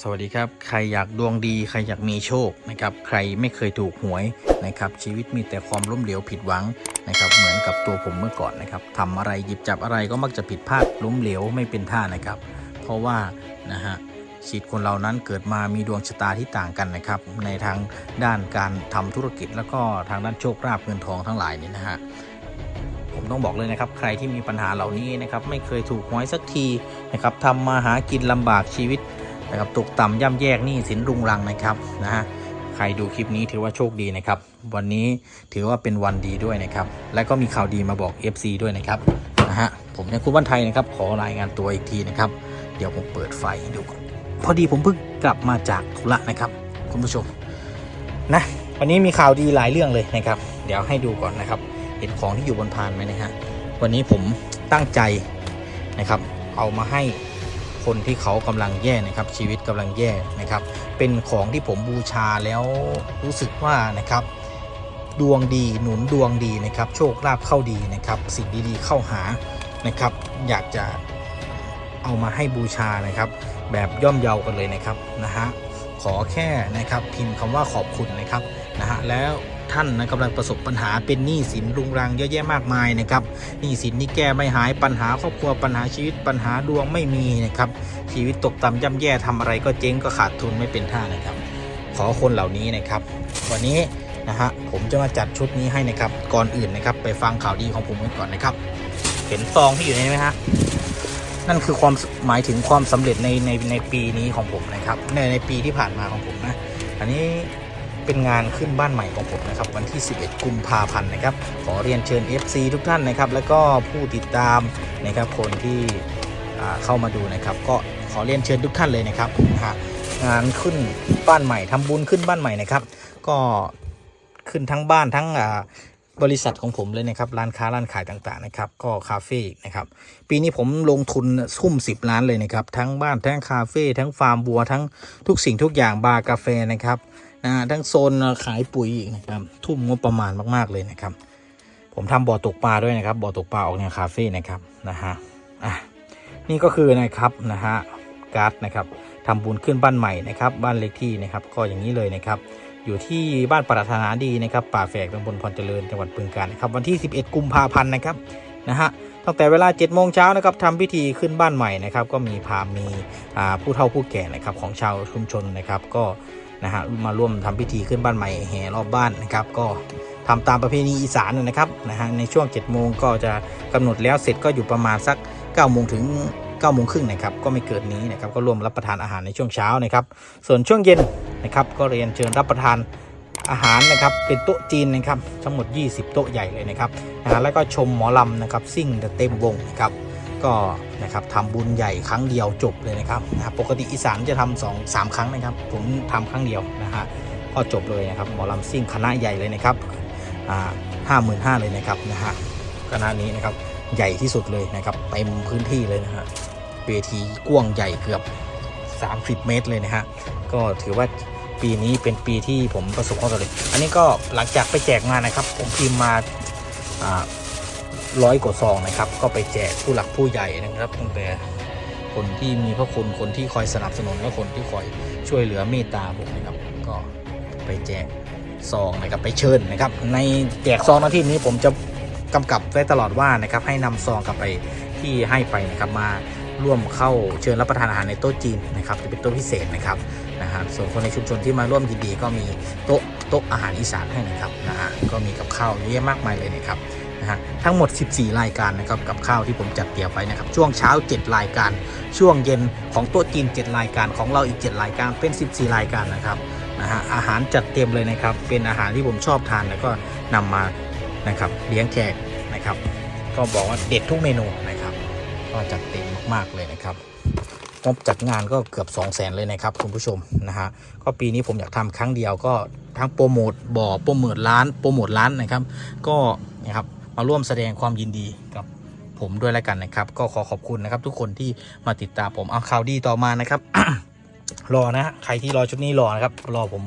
สวัสดีครับ ใครอยากดวงดี ใครอยากมีโชคนะครับ ใครไม่เคยถูกหวยนะครับ ชีวิตมีแต่ความล้มเหลวผิดหวังนะครับ เหมือนกับตัวผมเมื่อก่อนนะครับทำอะไรหยิบจับอะไรก็มักจะผิดพลาดล้มเหลวไม่เป็นท่านะครับ เพราะว่านะฮะชีวิตคนเรานั้นเกิดมามีดวงชะตาที่ต่างกันนะครับ ในทางด้านการทำธุรกิจ แล้วก็ทางด้านโชคลาภเงินทองทั้งหลายนี่นะฮะผมต้องบอกเลยนะครับ ใครที่มีปัญหาเหล่านี้นะครับ ไม่เคยถูกหวยสักทีนะครับทำมาหากินลำบากชีวิต นะครับตกต่ำย่ำแยกนี้สินรุงรังนะครับนะฮะใครดูคลิปนี้ถือว่าโชคดีนะครับ วันนี้ถือว่าเป็นวันดีด้วยนะครับ และก็มีข่าวดีมาบอก FC ด้วยนะครับนะฮะผมเนี่ยคุณวันไทยนะครับ ขอรายงานตัวอีกทีนะครับ เดี๋ยวผมเปิดไฟดูก่อนพอดีผมเพิ่งกลับมาจากธุระนะครับ คุณผู้ชมนะวันนี้มีข่าวดีหลายเรื่องเลยนะครับ เดี๋ยวให้ดูก่อนนะครับ เห็นของที่อยู่บนพานไหมนะฮะวันนี้ผมตั้งใจนะครับ เอามาให้ คนที่เขากำลังแย่นะครับ ชีวิตกำลังแย่นะครับ เป็นของที่ผมบูชาแล้วรู้สึกว่านะครับดวงดีหนุนดวงดีนะครับ โชคลาภเข้าดีนะครับ สิ่งดีๆเข้าหานะครับ อยากจะเอามาให้บูชานะครับ แบบย่อมเยากันเลยนะครับนะฮะขอแค่นะครับพิมพ์คำว่าขอบคุณนะครับนะฮะแล้ว ท่านนะกำลังประสบปัญหาเป็นหนี้สินรุงรังเยอะแยะมากมายนะครับหนี้สินนี่แก้ไม่หายปัญหาครอบครัวปัญหาชีวิตปัญหาดวงไม่มีนะครับชีวิตตกต่ำย่ำแย่ทำอะไรก็เจ๊งก็ขาดทุนไม่เป็นท่านะครับ ขอคนเหล่านี้นะครับ วันนี้นะฮะผมจะมาจัดชุดนี้ให้นะครับก่อนอื่นนะครับ ไปฟังข่าวดีของผมกันก่อนนะครับ เห็นซองที่อยู่ในนี้ไหมฮะนั่นคือความหมายถึงความสำเร็จในในในปีนี้ของผมนะครับในในปีที่ผ่านมาของผมนะอันนี้ เป็นงานขึ้นบ้านใหม่ของผมนะครับ วันที่ 11 กุมภาพันธ์นะครับ ขอเรียนเชิญ FC ทุกท่านนะครับ แล้วก็ผู้ติดตามนะครับคนที่เข้ามาดูนะครับ ก็ขอเรียนเชิญทุกท่านเลยนะครับงานขึ้นบ้านใหม่ทำบุญขึ้นบ้านใหม่นะครับ ก็ขึ้นทั้งบ้านทั้งบริษัทของผมเลยนะครับ ร้านค้าร้านขายต่างๆนะครับ ก็คาเฟ่นะครับ ปีนี้ผมลงทุนทุ่ม 10 ล้านเลยนะครับ ทั้งบ้านทั้งคาเฟ่ทั้งฟาร์มบัวทั้งทุกสิ่งทุกอย่างบาร์กาแฟนะครับ นะทั้งโซนขายปุ๋ยอีกนะครับทุ่มงบประมาณมาก ๆ เลยนะครับ ผมทำบ่อตกปลาด้วยนะครับบ่อตกปลาออกแนวคาเฟ่นะครับนะฮะอะนี่ก็คือนะครับนะฮะการ์ดนะครับทำบุญขึ้นบ้านใหม่นะครับ บ้านเล็กที่นะครับ ก็อย่างนี้เลยนะครับ อยู่ที่บ้านปรารถนาดีนะครับป่าแฝกตำบลพรเจริญจังหวัดบึงกาฬนะครับวันที่ 11 กุมภาพันธ์นะครับนะฮะตั้งแต่เวลา7โมงเช้านะครับทำพิธีขึ้นบ้านใหม่นะครับ ก็มีพามมีผู้เฒ่าผู้แก่นะครับของชาวชุมชนนะครับ ก็ นะฮะมาร่วมทำพิธีขึ้นบ้านใหม่แห่รอบบ้านนะครับ ก็ทำตามประเพณีอีสานนะครับนะฮะในช่วง7โมงก็จะกำหนดแล้วเสร็จก็อยู่ประมาณสัก9โมงถึง9โมงครึ่งนะครับก็ไม่เกินนี้นะครับก็ร่วมรับประทานอาหารในช่วงเช้านะครับ ส่วนช่วงเย็นนะครับ ก็เรียนเชิญรับประทานอาหารนะครับเป็นโต๊ะจีนนะครับทั้งหมด 20 โต๊ะใหญ่เลยนะครับนะฮะแล้วก็ชมหมอลำนะครับซิ่งเต็มวงนะครับ ก็นะครับทำบุญใหญ่ครั้งเดียวจบเลยนะครับนะปกติอีสานจะทำสองสามครั้งนะครับ ผมทำครั้งเดียวนะฮะก็จบเลยนะครับหมอลำซิ่งคณะใหญ่เลยนะครับห้าหมื่นห้าเลยนะครับนะฮะคณะนี้นะครับใหญ่ที่สุดเลยนะครับเต็มพื้นที่เลยนะฮะเวทีกว้างใหญ่เกือบ 30 เมตรเลยนะฮะก็ถือว่าปีนี้เป็นปีที่ผมประสบความสำเร็จอันนี้ก็หลังจากไปแจกงานนะครับ ผมพิมพ์มา ร้อยกว่าซองนะครับ ก็ไปแจกผู้หลักผู้ใหญ่นะครับตั้งแต่คนที่มีพระคุณคนที่คอยสนับสนุนและคนที่คอยช่วยเหลือเมตตาผมนะครับ ก็ไปแจกซองนะครับไปเชิญนะครับ ในแจกซองหน้าที่นี้ผมจะกำกับไว้ตลอดว่านะครับให้นำซองกลับไปที่ให้ไปนะครับมาร่วมเข้าเชิญรับประทานอาหารในโต๊ะจีนนะครับจะเป็นโต๊ะพิเศษนะครับนะฮะส่วนคนในชุมชนที่มาร่วมยินดีก็มีโต๊ะโต๊ะอาหารอีสานให้นะครับนะฮะก็มีกับข้าวเยอะแยะมากมายเลยนะครับ นะฮะทั้งหมด 14 รายการนะครับกับข้าวที่ผมจัดเตรียมไว้นะครับช่วงเช้า 7 รายการ ช่วงเย็นของโต๊ะจีน 7 รายการของเราอีก 7 รายการเป็น 14 รายการนะครับนะฮะอาหารจัดเต็มเลยนะครับเป็นอาหารที่ผมชอบทานแล้วก็นำมานะครับเลี้ยงแขกนะครับ ก็บอกว่าเด็ดทุกเมนูนะครับก็จัดเต็มมากๆเลยนะครับงบจัดงานก็เกือบ 2 0 0แสนเลยนะครับคุณผู้ชมนะฮะก็ปีนี้ผมอยากทำครั้งเดียวก็ทั้งโปรโมทบ่อโปรโมทร้านโปรโมทร้านนะครับ ก็นะครับ มาร่วมแสดงความยินดีกับผมด้วยแล้วกันนะครับ ก็ขอขอบคุณนะครับ ทุกคนที่มาติดตามผมเอาข่าวดีต่อมานะครับ รอนะฮะใครที่รอชุดนี้รอนะครับ รอผม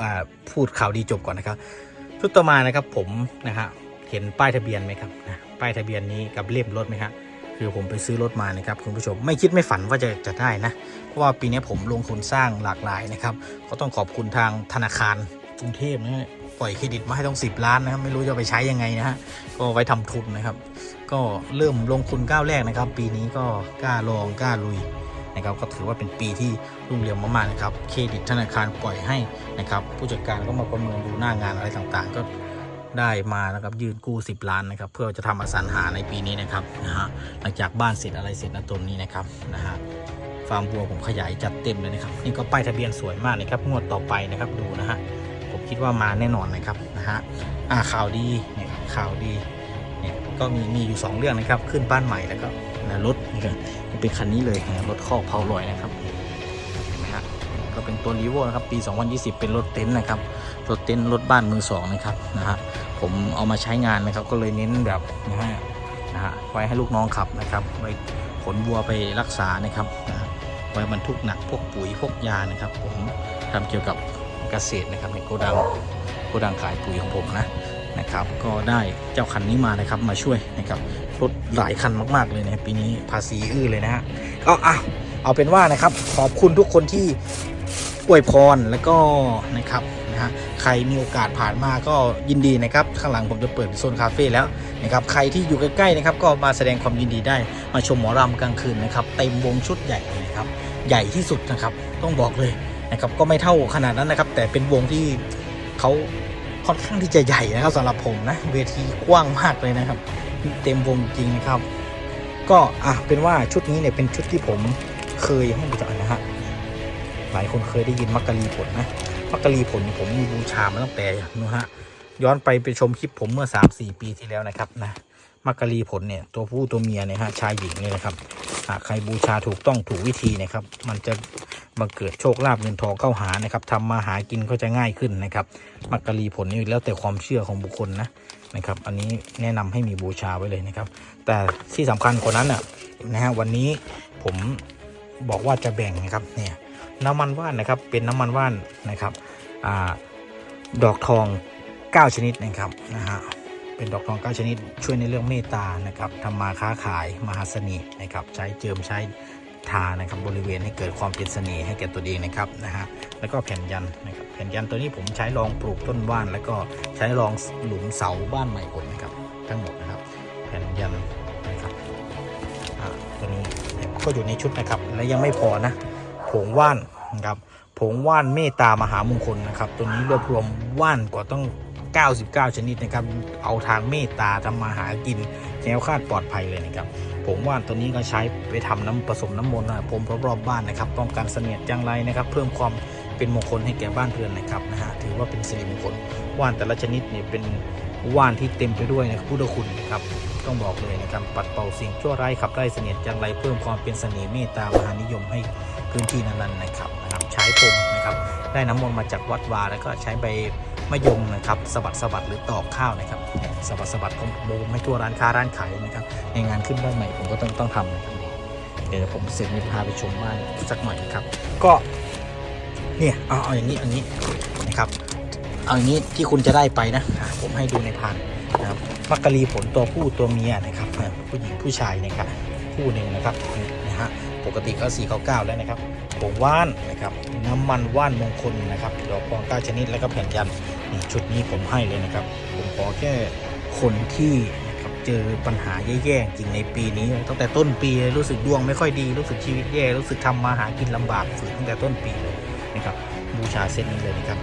อพูดข่าวดีจบก่อนนะครับ ชุดต่อมานะครับผมนะฮะเห็นป้ายทะเบียนไหมครับนะป้ายทะเบียนนี้กับเล่มรถไหมครับคือผมไปซื้อรถมานะครับคุณผู้ชมไม่คิดไม่ฝันว่าจะจะได้นะ เพราะว่าปีนี้ผมลงทุนสร้างหลากหลายนะครับ ก็ต้องขอบคุณทางธนาคารกรุงเทพนะ ปล่อยเครดิตมาให้ต้อง 10 ล้านนะครับ ไม่รู้จะไปใช้ยังไงนะฮะ ก็ไว้ทำทุนนะครับ ก็เริ่มลงทุนก้าวแรกนะครับ ปีนี้ก็กล้าลองกล้าลุยนะครับ ก็ถือว่าเป็นปีที่รุ่งเรืองมากๆนะครับ เครดิตธนาคารปล่อยให้นะครับ ผู้จัดการก็มาประเมินดูหน้างานอะไรต่างๆ ก็ได้มานะครับยืนกู้ 10 ล้านนะครับ เพื่อจะทำอสังหาในปีนี้นะครับนะฮะหลังจากบ้านเสร็จอะไรเสร็จนะตรงนี้นะครับนะฮะฟาร์มวัวผมขยายจัดเต็มเลยนะครับ นี่ก็ป้ายทะเบียนสวยมากนะครับงวดต่อไปนะครับดูนะฮะ คิดว่ามาแน่นอนนะครับนะฮะอ่าข่าวดีเนี่ยข่าวดีเนี่ยก็มีมีอยู่ 2 เรื่องนะครับ ขึ้นบ้านใหม่แล้วก็นะรถนี่ก็เป็นคันนี้เลยนะรถคอกเผาลอยนะครับเห็นไหมฮะก็เป็นตัวรีโวนะครับปี 2020 เป็นรถเต็นท์นะครับรถเต็นท์รถบ้านมือสองนะครับนะฮะผมเอามาใช้งานนะครับก็เลยเน้นแบบนะฮะนะฮะไว้ให้ลูกน้องขับนะครับไว้ขนวัวไปรักษานะครับนะไว้บรรทุกหนักพวกปุ๋ยพวกยานะครับ ผมทำเกี่ยวกับ เกษตรนะครับในโกดังโกดังขายปุ๋ยของผมนะนะครับ ก็ได้เจ้าคันนี้มานะครับมาช่วยนะครับรถหลายคันมาก ๆ เลยนะปีนี้ภาษีอื้อเลยนะฮะก็อะเอาเป็นว่านะครับขอบคุณทุกคนที่อวยพรแล้วก็นะครับนะฮะใครมีโอกาสผ่านมาก็ยินดีนะครับ ข้างหลังผมจะเปิดเป็นโซนคาเฟ่แล้วนะครับใครที่อยู่ใกล้ๆนะครับก็มาแสดงความยินดีได้มาชมหมอรำกลางคืนนะครับเต็มวงชุดใหญ่เลยนะครับ ใหญ่ที่สุดนะครับ ต้องบอกเลย นะครับก็ไม่เท่าขนาดนั้นนะครับ แต่เป็นวงที่เขาค่อนข้างที่จะใหญ่นะครับสำหรับผมนะเวทีกว้างมากเลยนะครับ เต็มวงจริงนะครับ ก็อะเป็นว่าชุดนี้เนี่ยเป็นชุดที่ผมเคยให้ดูจานะฮะหลายคนเคยได้ยินมักกะลีผลนะมักกะลีผลผมมีบูชามาตั้งแต่นะฮะย้อนไปไปชมคลิปผมเมื่อ 3-4 ปีที่แล้วนะครับนะมักกะลีผลเนี่ยตัวผู้ตัวเมียเนี่ยฮะชายหญิงเนี่ยนะครับหากใครบูชาถูกต้องถูกวิธีนะครับ มันจะ บังเกิดโชคลาภเงินทองเข้าหานะครับทำมาหากินก็จะง่ายขึ้นนะครับ มักกะลีผลนี่แล้วแต่ความเชื่อของบุคคลนะนะครับ อันนี้แนะนำให้มีบูชาไว้เลยนะครับ แต่ที่สำคัญกว่านั้นอะนะฮะวันนี้ผมบอกว่าจะแบ่งนะครับเนี่ยน้ำมันว่านนะครับเป็นน้ำมันว่านนะครับอ่าดอกทอง 9 ชนิดนะครับนะฮะเป็นดอกทองเก้าชนิดช่วยในเรื่องเมตตานะครับทำมาค้าขายมหาเสน่ห์นะครับ ใช้เจิมใช้ ทานะครับบริเวณให้เกิดความเป็นเสน่ห์ให้แก่ตัวเองนะครับนะฮะแล้วก็แผ่นยันนะครับแผ่นยันตัวนี้ผมใช้รองปลูกต้นว่าน แล้วก็ใช้รองหลุมเสาบ้านใหม่ผมนะครับทั้งหมดนะครับ แผ่นยันนะครับอ่าตัวนี้ก็อยู่ในชุดนะครับและยังไม่พอนะผงว่านนะครับผงว่านเมตตามหามงคลนะครับตัวนี้รวบรวมว่านกว่าต้อง 99 ชนิดนะครับเอาทางเมตตาทำมาหากิน ล้วคาดปลอดภัยเลยนะครับผมว่าตัวนี้ก็ใช้ไปทำน้ำผสมน้ำมนต์นะผมรอบๆบ้านนะครับป้องกันเสนียดจังไรนะครับ เพิ่มความเป็นมงคลให้แก่บ้านเรือนนะครับนะฮะถือว่าเป็นสิริมงคลว่านแต่ละชนิดเนี่ยเป็นว่านที่เต็มไปด้วยนะพุทธคุณนะครับต้องบอกเลยนะครับปัดเป่าสิ่งชั่วร้ายขับไล่เสนียดจังไรเพิ่มความเป็นเสน่ห์เมตตามหานิยมให้พื้นที่นั้นๆนะครับนะครับ ใช้พรมนะครับ ได้น้ำมนต์มาจากวัดวาแล้วก็ใช้ใบ มะยมนะครับสบัดสบัดหรือตอกข้าวนะครับสบัดสบัดผมโบมให้ทั่วร้านค้าร้านขายนะครับในงานขึ้นบ้านใหม่ผมก็ต้องต้องทำนะครับเดี๋ยวผมเสร็จนี้พาไปชมบ้านสักหน่อยครับ ก็เนี่ยเอาเอาอย่างนี้อย่างนี้นะครับเอาอย่างนี้ที่คุณจะได้ไปนะ ผมให้ดูในพานนะครับมักกะลีผลตัวผู้ตัวเมียนะครับผู้หญิงผู้ชายนะครับคู่หนึ่งนะครับ ปกติก็สี่เก้าเก้าแล้วนะครับผงว่านนะครับน้ำมันว่านมงคลนะครับดอกฟองเก้าชนิดแล้วก็แผ่นยันนี่ชุดนี้ผมให้เลยนะครับ ผมขอแค่คนที่นะครับเจอปัญหาแย่ๆจริงในปีนี้ ตั้งแต่ต้นปีรู้สึกดวงไม่ค่อยดีรู้สึกชีวิตแย่รู้สึกทำมาหากินลำบากฝืนตั้งแต่ต้นปีเลยนะครับบูชาเส้นนี้เลยนะครับ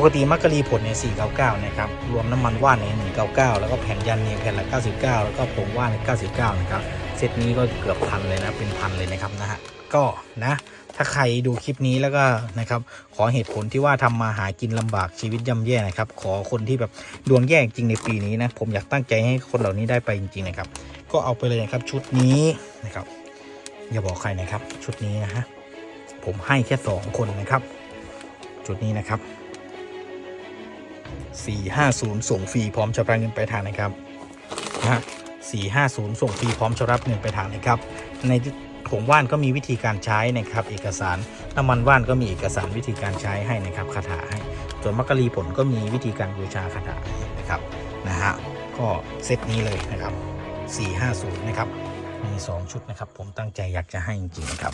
ปกติมักกะลีผลเนี่ย499 นะครับ รวมน้ำมันว่านเนี่ย199 แล้วก็แผ่นยันเนี่ยแผ่นละ 99 แล้วก็ผงว่านเนี่ย99 นะครับ เซตนี้ก็เกือบพันเลยนะ เป็นพันเลยนะครับนะฮะ ก็นะ ถ้าใครดูคลิปนี้แล้วก็นะครับ ขอเหตุผลที่ว่าทำมาหากินลำบากชีวิตย่ำแย่นะครับ ขอคนที่แบบดวงแย่จริงในปีนี้นะ ผมอยากตั้งใจให้คนเหล่านี้ได้ไปจริงๆนะครับ ก็เอาไปเลยนะครับชุดนี้นะครับ อย่าบอกใครนะครับ ชุดนี้นะฮะ ผมให้แค่สองคนนะครับ ชุดนี้นะครับ 450 ส่งฟรีพร้อมชำระเงินไปลายทางนะครับนะฮะ450 ส่งฟรีพร้อมชำระเงินไปลายทางนะครับ ในผงว่านก็มีวิธีการใช้นะครับ เอกสารน้ำมันว่านก็มีเอกสารวิธีการใช้ให้นะครับคาถาให้ส่วนมักกะลีผลก็มีวิธีการบูชาคาถานะครับนะฮะก็เซตนี้เลยนะครับ 450 นะครับมีสองชุดนะครับ ผมตั้งใจอยากจะให้จริงๆนะครับ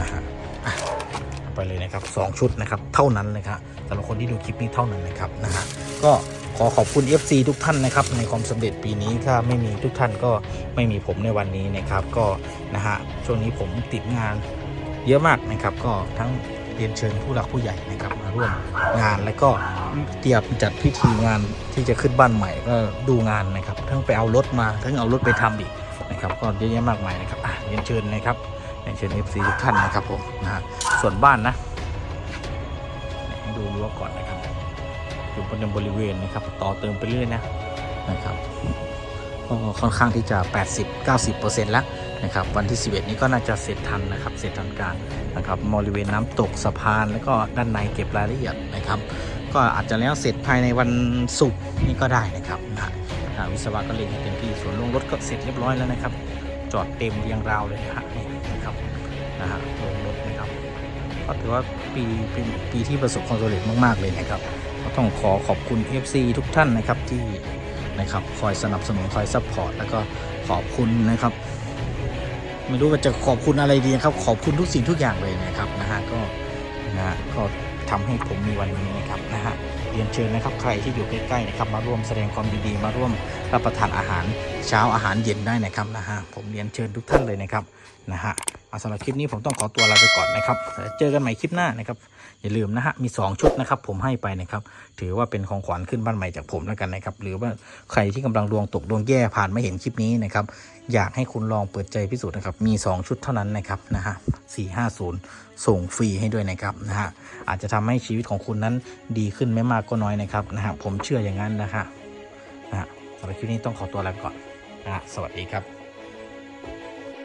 นะฮะ ไปเลยนะครับสองชุดนะครับเท่านั้นเลยครับสำหรับคนที่ดูคลิปนี้เท่านั้นนะครับนะฮะก็ขอขอบคุณ FC ทุกท่านนะครับในความสำเร็จปีนี้ถ้าไม่มีทุกท่านก็ไม่มีผมในวันนี้นะครับก็นะฮะช่วงนี้ผมติดงานเยอะมากนะครับก็ทั้งเรียนเชิญผู้หลักผู้ใหญ่นะครับมาร่วมงานแล้วก็เตรียมจัดพิธีงานที่จะขึ้นบ้านใหม่ก็ดูงานนะครับทั้งไปเอารถมาทั้งเอารถไปทำอีกนะครับก็เยอะแยะมากมายนะครับเรียนเชิญนะครับเรียนเชิญ FC ทุกท่านนะครับผมนะฮะ ส่วนบ้านนะให้ดูรั้วก่อนนะครับอยู่บนบริเวณนะครับ ต่อเติมไปเรื่อยนะนะครับก็ค่อนข้างที่จะ 80-90%แล้วนะครับ วันที่ 11 นี้ก็น่าจะเสร็จทันนะครับ เสร็จทันการนะครับบริเวณน้ำตกสะพาน แล้วก็ด้านในเก็บรายละเอียดนะครับ ก็อาจจะแล้วเสร็จภายในวันศุกร์นี้ก็ได้นะครับนะฮะวิศวะก็เล็งให้เต็มที่ส่วนลงรถก็เสร็จเรียบร้อยแล้วนะครับ จอดเต็มเรียงราวเลยนะฮะนี่นะครับนะฮะลงรถนะครับ ก็ถือว่าปีเป็นปีที่ประสบความสำเร็จมาก ๆ เลยนะครับ ก็ต้องขอขอบคุณ FC ทุกท่านนะครับที่นะครับคอยสนับสนุนคอยซัพพอร์ตแล้วก็ขอบคุณนะครับ ไม่รู้ว่าจะขอบคุณอะไรดีนะครับ ขอบคุณทุกสิ่งทุกอย่างเลยนะครับนะฮะก็นะฮะก็ ทำให้ผมมีวันนี้นะครับนะฮะเรียนเชิญนะครับใครที่อยู่ใกล้ๆนะครับมาร่วมแสดงความดีๆมาร่วมรับประทานอาหารเช้าอาหารเย็นได้นะครับนะฮะผมเรียนเชิญทุกท่านเลยนะครับนะฮะเอาสำหรับคลิปนี้ผมต้องขอตัวลาไปก่อนนะครับเจอกันใหม่คลิปหน้านะครับ อย่าลืมนะฮะมี 2 ชุดนะครับผมให้ไปนะครับถือว่าเป็นของขวัญขึ้นบ้านใหม่จากผมแล้วกันนะครับหรือว่าใครที่กำลังดวงตกดวงแย่ผ่านไมาเห็นคลิปนี้นะครับอยากให้คุณลองเปิดใจพิสูจน์นะครับมี 2 ชุดเท่านั้นนะครับนะฮะ450ส่งฟรีให้ด้วยนะครับนะฮะอาจจะทำให้ชีวิตของคุณนั้นดีขึ้นไม่มากก็น้อยนะครับนะฮะผมเชื่ออย่างนั้นนะฮะนะฮะสำหรับคลิปนี้ต้องขอตัวลาไปก่อนนะฮะสวัสดีครับ